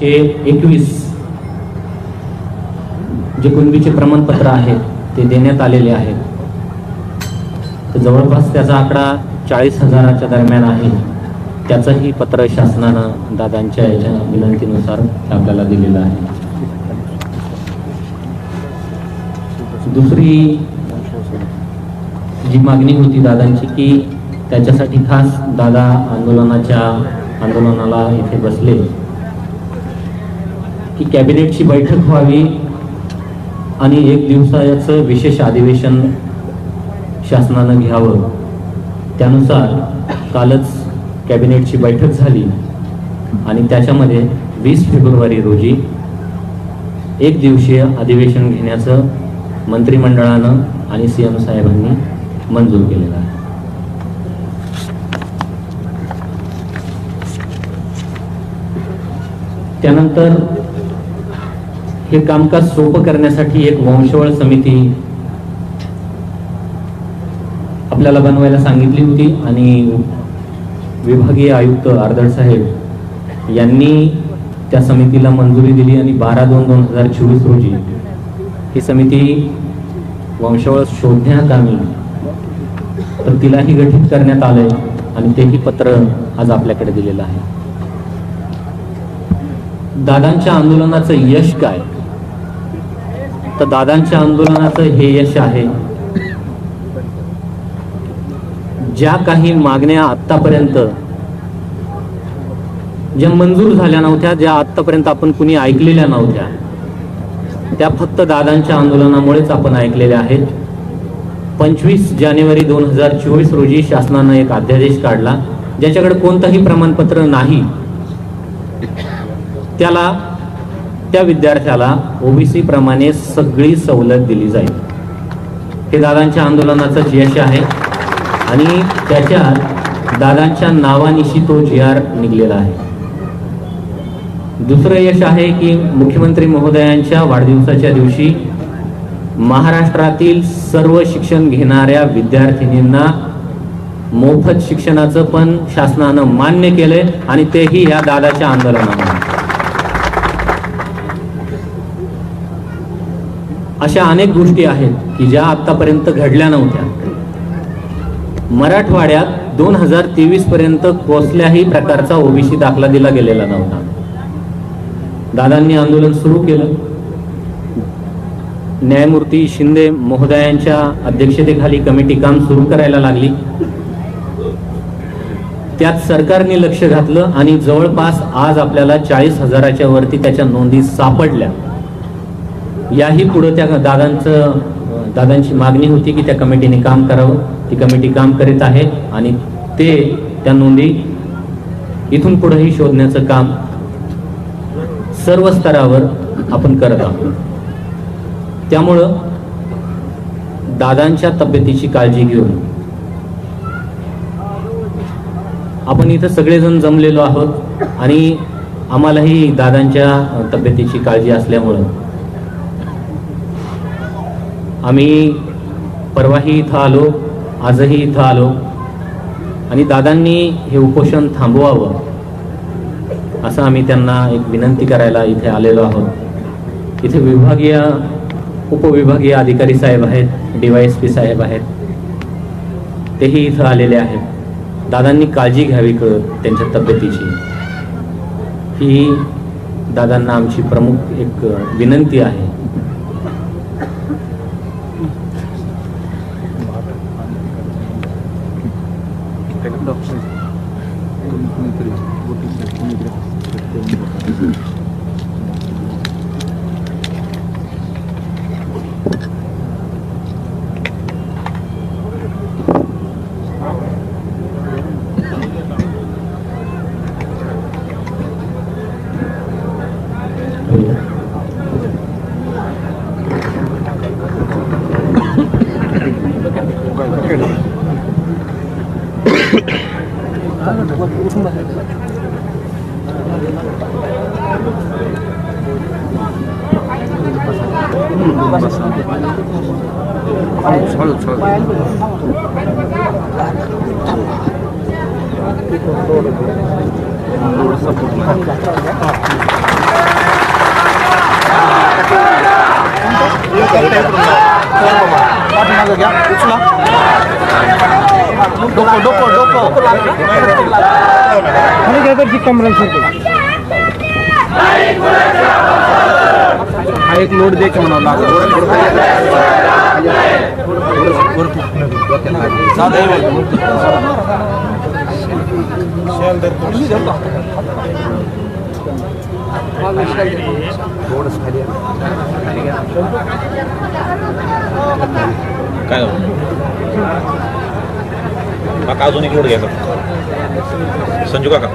हे एकवीस जे कुणबीचे प्रमाणपत्र आहेत ते देण्यात आलेले आहेत तर जवळपास त्याचा आकडा चाळीस हजाराच्या दरम्यान आहे. त्याचंही पत्र शासनानं दादांच्या याच्या विनंतीनुसार आपल्याला दिलेलं आहे. दुसरी जी मागणी होती दादांची की त्याच्यासाठी खास दादा आंदोलनाच्या आंदोलनाला इथे बसले. की कॅबिनेटची बैठक व्हावी आणि एक दिवसाचं विशेष अधिवेशन शासनानं घ्यावं. त्यानुसार कालच कॅबिनेटची बैठक झाली आणि त्याच्यामध्ये वीस फेब्रुवारी रोजी एक दिवसीय अधिवेशन घेण्याचं मंत्रिमंडळानं आणि सी एम साहेबांनी मंजूर केलेलं आहे. त्यानंतर हे कामकाज सोपं करण्यासाठी एक वंशवळ समिती आपल्याला बनवायला सांगितली होती आणि विभागीय आयुक्त आर्दळ साहेब यांनी त्या समितीला मंजुरी दिली आणि बारा दोन दोन हजार चोवीस रोजी ही समिती वंशवळ शोधण्यात आम्ही तर तिलाही गठीत करण्यात आलंय आणि तेही पत्र आज आपल्याकडे दिलेलं आहे. दादांच्या आंदोलनाचं यश काय? तर दादांच्या आंदोलनाचं हे यश आहे. ज्या काही मागण्या आतापर्यंत ज्या मंजूर झाल्या नव्हत्या ज्या आतापर्यंत आपण कुणी ऐकलेल्या नव्हत्या त्या फक्त दादांच्या आंदोलनामुळेच आपण ऐकलेल्या आहेत. पंचवीस जानेवारी दोन हजार चोवीस रोजी शासनानं एक अध्यादेश काढला ज्याच्याकडे कोणतंही प्रमाणपत्र नाही. त्याला त्या विद्यार्थ्याला ओबीसी प्रमाणे सगळी सवलत दिली जाईल. हे दादांच्या आंदोलनाचं यश आहे आणि त्याच्यात दादांच्या नावानिशी तो जी आर निघलेला आहे. दुसरं यश आहे की मुख्यमंत्री महोदयांच्या वाढदिवसाच्या दिवशी महाराष्ट्रातील सर्व शिक्षण घेणाऱ्या विद्यार्थिनींना मोफत शिक्षणाचं पण शासनानं मान्य केलंय आणि तेही या दादाच्या आंदोलनामध्ये अशा अनेक गोष्टी आहेत की ज्या आतापर्यंत घडल्या नव्हत्या. मराठवाड्यात दोन हजार तेवीस पर्यंत कसल्याही प्रकारचा ओबीसी दाखला दिला गेलेला नव्हता. दादांनी आंदोलन सुरू केलं. न्यायमूर्ती शिंदे महोदयांच्या अध्यक्षतेखाली कमिटी काम सुरू करायला लागली. त्यात सरकारने लक्ष घातलं आणि जवळपास आज आपल्याला चाळीस हजाराच्या वरती त्याच्या नोंदी सापडल्या. याही पुढं त्या दादांचं दादांची मागणी होती की त्या कमिटीने काम करावं. ती कमिटी काम करीत आहे आणि ते त्या नोंदी इथून पुढेही शोधण्याचं काम सर्व स्तरावर आपण करत आहोत. त्यामुळं दादांच्या तब्येतीची काळजी घेऊन आपण इथं सगळेजण जमलेलो आहोत आणि आम्हालाही दादांच्या तब्येतीची काळजी असल्यामुळं आम्ही परवाही इथं आलो आजही इथं आलो. आणि दादांनी हे उपोषण थांबवावं असं आम्ही त्यांना एक विनंती करायला इथे आलेलो आहोत. इथे विभागीय उपविभागीय अधिकारी साहेब आहेत डीवायएसपी साहेब आहेत. तेही इथं आलेले आहेत. दादांनी काळजी घ्यावी क त्यांच्या तब्येतीची. ही दादांना आमची प्रमुख एक विनंती आहे. Когда в 6. Внутри. Вот если в हळूच हळू घ्या उचला डोकं डोकं डोकं जी कमरा हा एक लोड दे की म्हणावं काय काका अजून एक लोड घ्यायचा संजू काका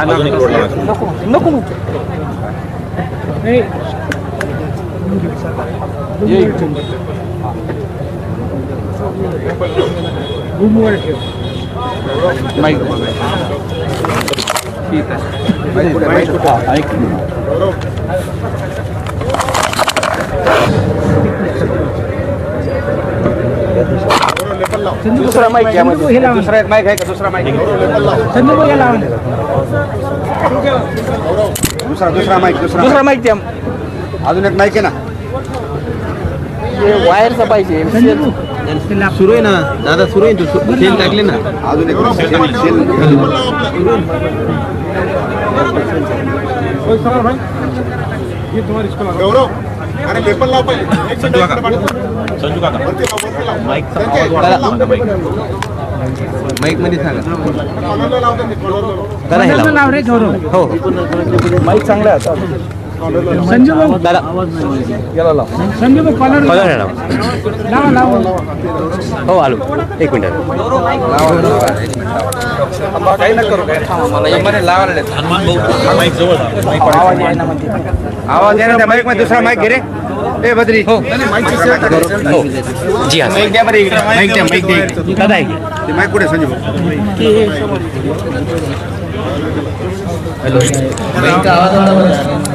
अजून एक लोड लावायचा नको नको नको. रूमवर ठेव माईक ठीक आहे ऐक दुसरा माईक म्हणजे दुसरा एक माईक आहे का? दुसरा माईक दुसरा दुसरा माईक दुसरा दुसरा माईक द्या. अजून एक माईक आहे ना? वायरचा पाहिजे सुरू आहे ना दादा सुरू आहे तू तेल टाकले ना. अजून एक शेल- शेल- संजू काका. संजू काका. माईकचा आवाज वाढवा माईक माईकमध्ये सांगा. हे. लाव. रे गौरव हो माईक चांगला आहे आता संजू भाऊ दादा याला लाव. संजू भाऊ कॉलर कॉलर आहे लावा. लावा लावा. हो आलो. एक मिनिट. काही न करू आवाज ना त्या माईकमध्ये दुसरा माईक घे रे. ए बद्री. हो. हो. जी हा. माईक द्या बरं इकडे. माईक द्या माईक द्या. दादा आहे माईक कुठे संजू माईकचा आवाज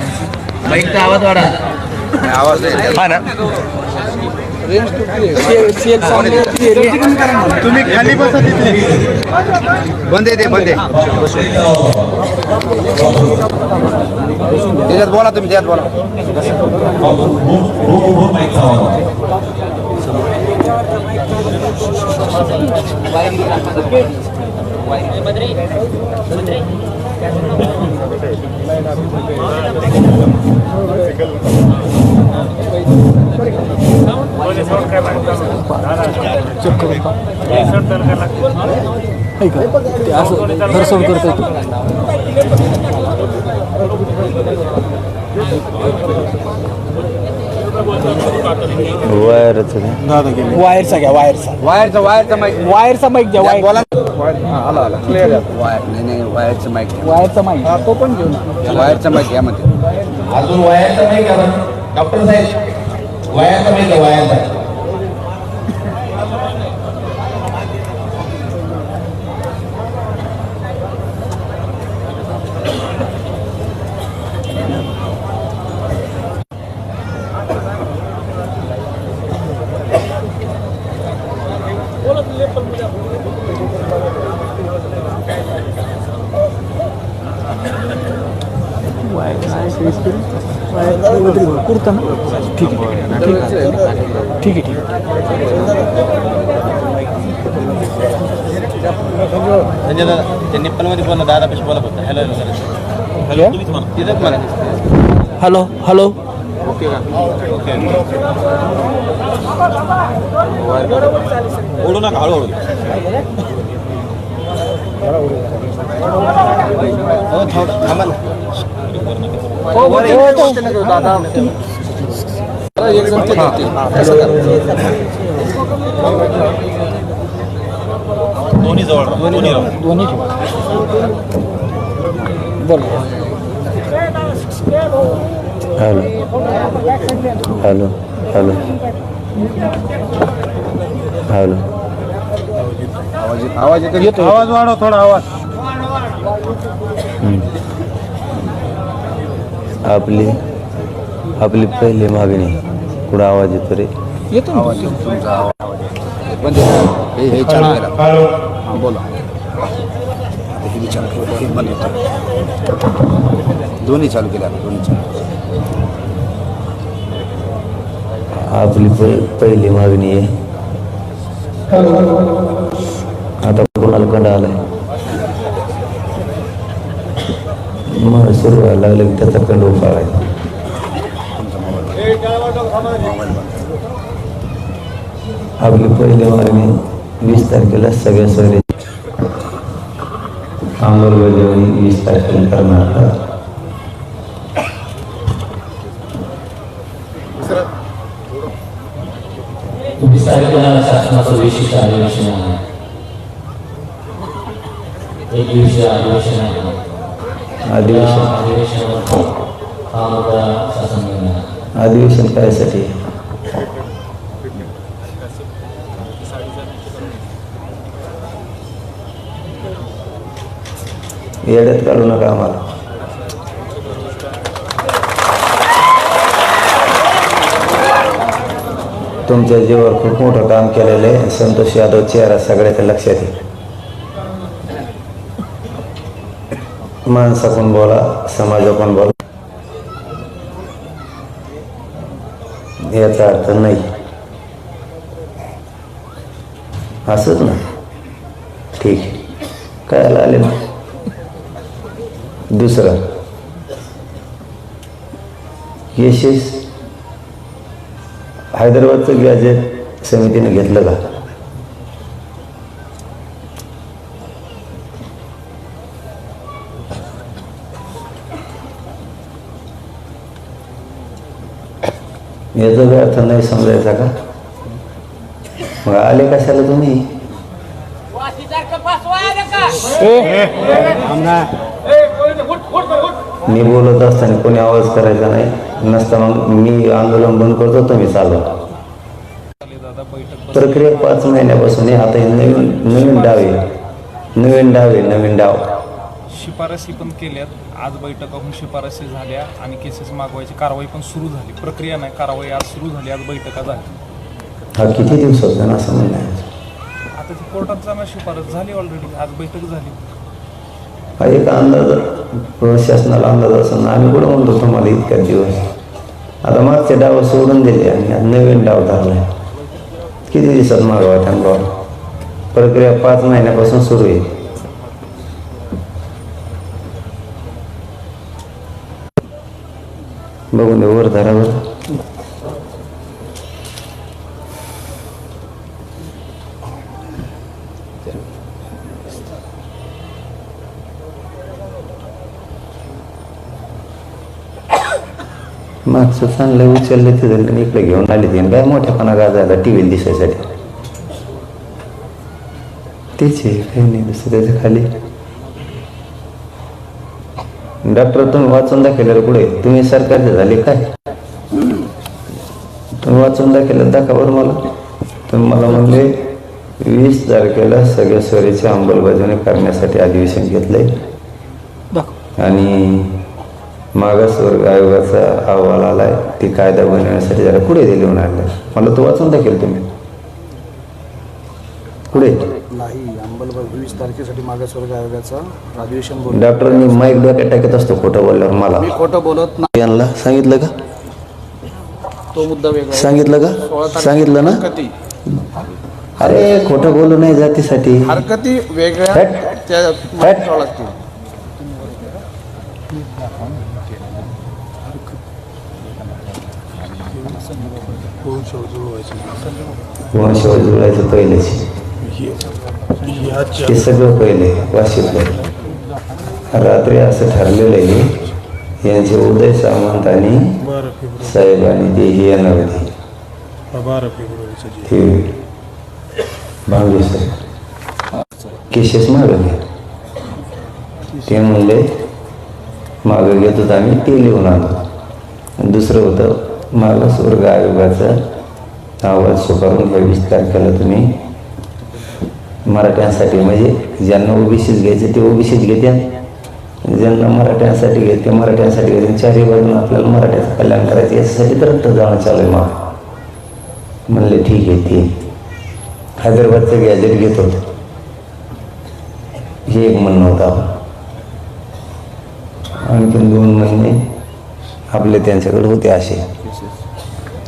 वाढा आवाज आहे. हा ना. तुम्ही खाली बसा तिथे बंद ते बंद त्याच्यात बोला तुम्ही त्यात बोला ते असं दर्शन करतोय तू वायरचा घ्या वायरचा वायरचा वायरचा माईक वायरचा माईक द्या वायर आला आला. क्लिअर वायर नाही नाही वायरचा माईक वायरचा माईक तो पण घेऊन वायरचा माईक या मध्ये अजून वायाचा नाही का डॉक्टर साहेब वायाचा नाही का कुर्ता ना? ठीक आहे ठीक आहे. ठीक आहे. संजय दादा ते निप्पलमध्ये बोला दादा पेशी बोला फक्त हॅलो हॅलो करायचं हॅलो तुम्हीच म्हणा तिथंच म्हणा हॅलो हॅलो ओढू नका हळूहळू हो थांबा ना. हो, दादा दोन्ही जवळ दोन्ही दोन्ही बोल हॅलो हॅलो हॅलो हॅलो आवाज आवाज येतो येतो आवाज वाढव थोडा आवाज आपली आपली पहिली मागणी कुठं आवाज येतो रे? येतो आवाज येतो तुमचा आवाज. बंद आहे. हे हे चालू केला बोला. हे चालू केलं हे बंद होतं दोन्ही चालू केले आता दोन्ही चालू. आपली पहिली मागणी आहे. आता कोणाला कंडा आलाय की त्याचा कंड उपाळायचा आपली पहिली मागणी वीस तारखेला सगळ्या सोयरे अंमलबजावणी वीस तारखेला करणार. वीस तारखेला शासनाचं विशिष्ट अधिवेशन एक दिवसीय अधिवेशन आहे अधिवेशन अधिवेशन करायसाठी येड्यात काढू नका आम्हाला. तुमच्या जीवावर खूप मोठं काम केलेलं आहे. संतोष यादव चेहरा सगळ्याच्या लक्षात येईल माणसाकडून बोला समाजाकडून बोला याचा अर्थ नाही. असंच ना? ठीक आहे. काय आले ना दुसरं. यशस हैदराबादचं गॅजेट समितीने घेतलं का? अर्थ नाही समजायचा का? मग आले कशाला तुम्ही? मी बोलत असताना कोणी आवाज करायचा नाही. नसता मग मी आंदोलन बंद करतो तुम्ही चालवा. प्रक्रिया पाच महिन्यापासून आहे. आता हे नवीन नवीन डाव आहे. नवीन डाव आहे नवीन डाव. शिफारसी पण केल्यात. आज बैठका होऊन शिफारसी झाल्या आणि केसेस मागवायची कारवाई पण सुरू झाली. प्रक्रिया नाही कारवाई आज सुरू झाली आज बैठका झाली हा किती दिवसाचा ना असं म्हणणं आहे? आता ती कोर्टात जाणार शिफारस झाली ऑलरेडी आज बैठक झाली. हा एक अंदाज प्रशासनाला अंदाज असं आम्ही कुठं म्हणतो तुम्हाला इतक्या दिवस? आता मागचे डाव सोडून दिले आणि नवीन डाव धरलाय. किती दिवसात मागवा त्यांना? प्रक्रिया पाच महिन्यापासून सुरू आहे. बघून दे वर धरावर. मागचं चांगलं उचललं ते झालं इकडे घेऊन आले ते. काय मोठ्यापणा गाजायला टी व्ही दिसायसाठी. तेच आहे काही नाही दुसरं त्याच्याखाली. डॉक्टर तुम्ही वाचून दाखवलेलं पुढे तुम्ही सरकारचे झाले काय? तुम्ही वाचून दाखवलं दाखवा बरं मला. तुम्ही मला म्हणले वीस तारखेला सगळ्या स्वरीची अंमलबजावणी करण्यासाठी अधिवेशन घेतलंय. आणि मागासवर्ग आयोगाचा अहवाल आलाय ती कायदा बनवण्यासाठी जरा पुढे दिली आणलं मला तो वाचून दाखवेल तुम्ही. पुढे वीस तारखेसाठी मागासवर्ग आयोगाचा अधिवेशन बोल डॉक्टरनी माईक डोक्यात टाकत असतो खोटं बोलल्यावर मला. मी खोटं बोलत नाही. यांना सांगितलं का? तो मुद्दा वेगळा आहे. सांगितलं सोळा का तारखेला सांगितलं ना? हरकती. अरे खोटं बोलू नाही जातीसाठी. हरकती वेगळ्या हट. त्या मागे ठेवाव्या लागतील वंशावर जुळायचं पहिलेच? ते सगळं पहिले वाशितलं रात्री असं ठरलेलं आहे यांचे उदय सामंत आणि साहेब ते ही येणार होती ते भांगे साहेब केसेस मागवले ते म्हणले मागं घेत होतं आम्ही ते लिहून आणलो दुसरं होतं मागासवर्ग आयोगाचा आवाज स्वीकारून ह्या वीस तारखेला तुम्ही मराठ्यांसाठी. म्हणजे ज्यांना ओबीसीच घ्यायचे ते ओबीसीच घेत्या. ज्यांना मराठ्यांसाठी घेते मराठ्यांसाठी घेते. चारही बाजून आपल्याला मराठ्याचं कल्याण करायचं याच्यासाठी तर रक्त जाणं चालू आहे मग. म्हणले ठीक आहे ते हैदराबादचं गॅजेट घेत होतं. हे एक म्हणणं होतं आपण आणखीन दोन महिने आपले त्यांच्याकडे होते असे.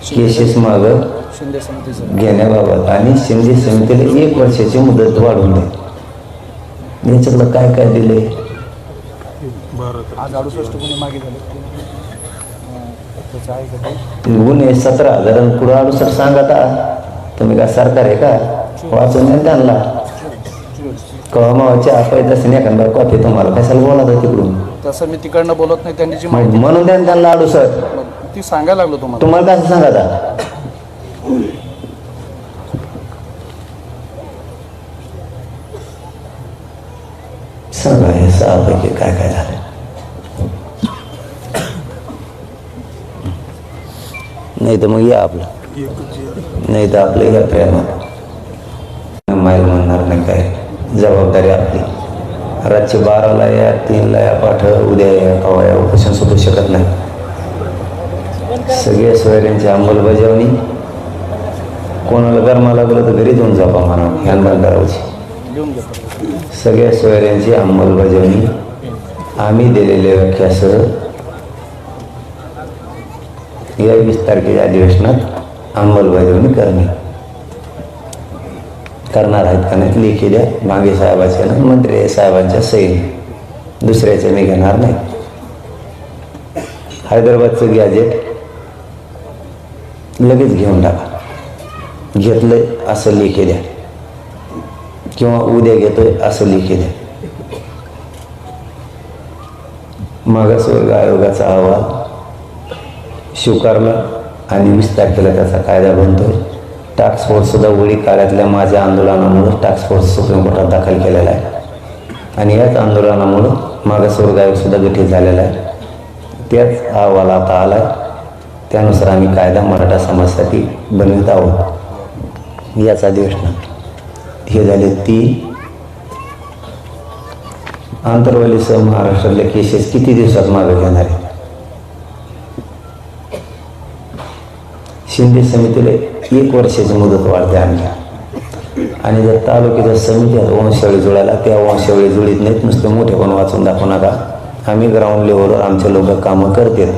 केसेस मागं शिंदे समितीचं. घेण्याबाबत आणि शिंदे समितीला एक वर्षाची मुदत वाढवून द्या याच्यातलं काय काय दिले आज अडुसष्ट गुन्हे मागे झाले. आहे का? गुन्हे सतरा हजार पुढं अडुसष्ट सांगा तुम्ही काय सरकार आहे का? वाचून त्यांना. कवा मावाच्या आपण तसं एखादा कॉफी तुम्हाला कशाला बोलत होता तिकडून? तसं मी तिकडनं बोलत नाही त्यांनी जी म्हणून त्यांना मग ती सांगायला लागलो तुम्हाला. तुम्हाला कसं सांगा आता सांगा हे सहापैकी काय काय झालं? नाही तर मग या आपलं. नाही तर आपलं या प्रेमात. माईल म्हणणार नाही काय? जबाबदारी आपली. रातचे बाराला या तीनला या पाठ उद्या या कवा या उपोषण सुटू शकत नाही. सगळ्या सोयऱ्यांची अंमलबजावणी. कोणाला गरमा लागलं तर घरी जाऊन जापा म्हणा ह्यान करावची. सगळ्या सोयऱ्यांची अंमलबजावणी आम्ही दिलेल्या व्याख्यासह या वीस तारखेच्या अधिवेशनात अंमलबजावणी करणे. करणार आहेत का नाही लेखी द्या. मागे साहेबाच्या ना मंत्री साहेबांच्या सही दुसऱ्याचे मी घेणार नाही. हैदराबादचं गॅजेट लगेच घेऊन टाका. घेतलं असं लेखी द्या. किंवा उद्या घेतोय असं लिखी द्या मागासवर्ग आयोगाचा अहवाल स्वीकारला आणि वीस तारखेला त्याचा कायदा बनतोय. टास्क फोर्ससुद्धा उडी काळातल्या माझ्या आंदोलनामुळं टास्क फोर्स सुप्रीम कोर्टात दाखल केलेला आहे. आणि याच आंदोलनामुळं मागासवर्ग आयोगसुद्धा गठीत झालेला आहे. त्याच अहवाल आता आला आहे त्यानुसार आम्ही कायदा मराठा समाजासाठी बनवित आहोत. याच अधिवेशनात. हे झाले तीन. आंतरवालीसह महाराष्ट्रातल्या केसेस किती दिवसात मागे घेणार आहे शिंदे समितीला एक वर्षाची मुदत वाढते आणली आणि जर तालुक्याच्या समिती वंशावळी जुळायला त्या वंशावळी जुळीत नाहीत नुसते मोठे पण वाचून दाखवू नका. आम्ही ग्राउंड लेवलवर आमचे लोक कामं करते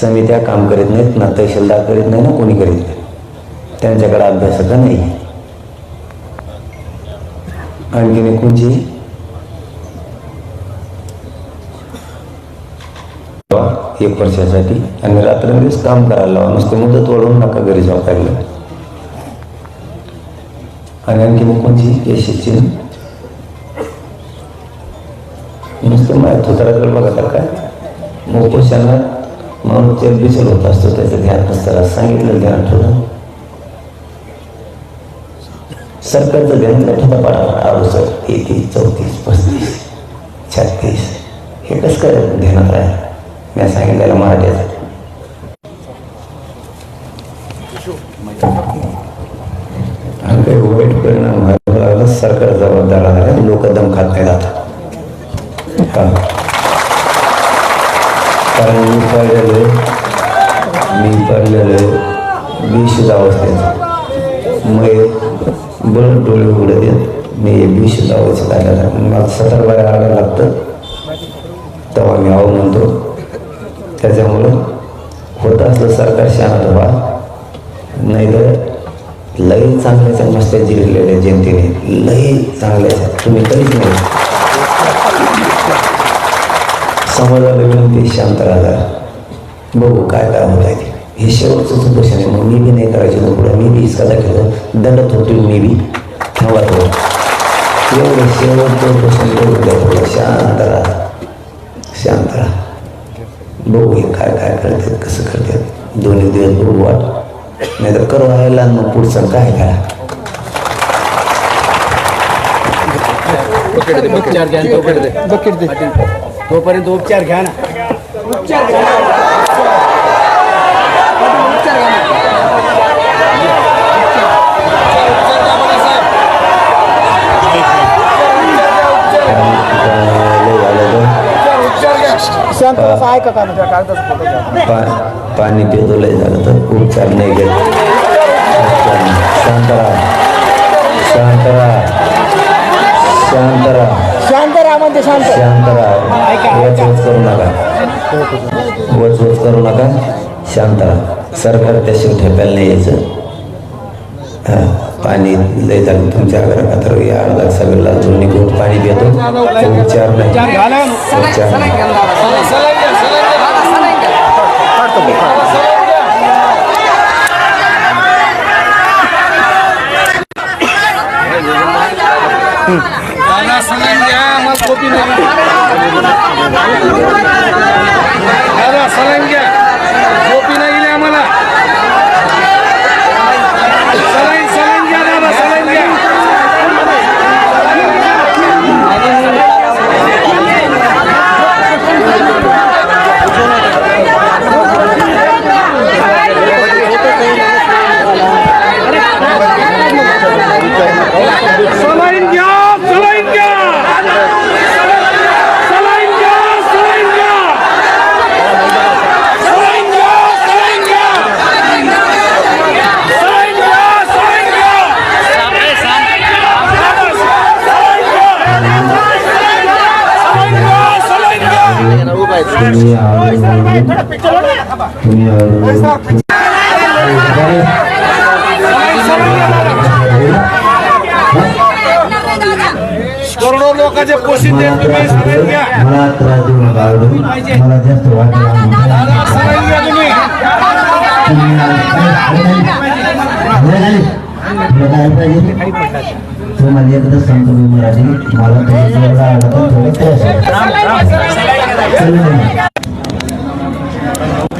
समित्या काम करीत नाहीत ना तहसीलदार करीत नाही ना कोणी करीत नाही. त्यांच्याकडे अभ्यासक नाही. आणखीन कोणची? एक वर्षासाठी. आणि रात्रंदिवस काम करायला लावा. नुसते मुदत वाढवून नका घरी जाऊ लागलं. आणि आणखीन कोणची? यशस्वी. नुसतं माहीत होताकडे बघा तर काय? उपोषणात माणूस चरबीचल होत असतो त्याचं ध्यान असताना सांगितलं ध्यान ठेवलं सरकारचं ध्यान कठीण पाडा अडुसष्ट तेहतीस चौतीस पस्तीस छत्तीस. हे कसं काय ध्यानात राहील मी सांगितलेलं मराठीचं. काही वाईट परिणाम व्हायला लागला. सरकार जबाबदार आहे. लोक दम खात नाही जातात कारण मी पडलेलो मी पडलेलो आहे. बेशुद्ध अवस्थेत. मग बरं डोळे उघडत येत मी बेशुद्ध अवस्थेत लावायचं आहे. मला सतरा बाहेर आणायला लागतं. तेव्हा मी आहो म्हणतो. त्याच्यामुळं होत असलं सरकार शांत व्हा. नाही तर लई चांगल्याच्या मस्त्या जिरलेल्या जनतेने. लई चांगल्याच्या. तुम्ही कधीच नाही. समाजाला विनंती शांत राहा बघू काय काय होत आहे ते. हे शेवटचं उपोषण आहे मग मी बी नाही करायचे पुढे. मी बी हिसका केलं दंडत होतो मी बी. थांबा थोडं. एवढं शेवटचं थोडं शांत राहा. शांत राहा. बघू हे काय काय करतात कसं करतात. दोन्ही दिवस बघू वाट. नाही तर करू व्हायला मग पुढचं काय करा उपचार घ्या तोपर्यंत उपचार घ्या ना. लय का त्या कागदाचा फोटो घ्या. पा पाणी पितो लय झालं तर उपचार नाही घेत उपचार नाही. शांत राहा. शांत राहा. शांत राहा. शांत राहा म्हणते शांत. शांत राहा. वच वच करू नका. वच वच करू नका. शांत राहा. सरकार त्या ठेपायला नाही यायचं. हां. पाणी लय झालं तुमच्या घरात तर या अर्धा सगळ्याला दोन्ही घोट पाणी देतो उपचार नाही। उपचार नाही। खोपी नाही तुम्ही करोडो लोकांचे पोषित मला त्रास देऊ नका मला जास्त वाटलं एकदा सांगतो मी मराठी मला थोडं आवडतं थोडं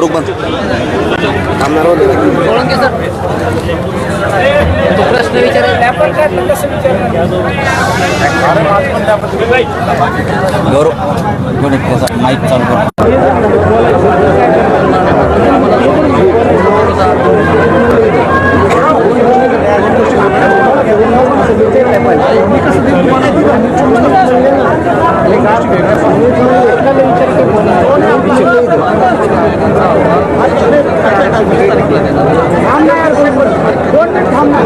रुक बंद. थांबणार होते. तो प्रश्न विचारेल. गौरव माहीत चालू कर. ते नाही पाहिजे मी कसं ते तुम्हाला एक आज वेगळा सांगू एखादा विचार ते थांबणार दोन मिनिट थांबणार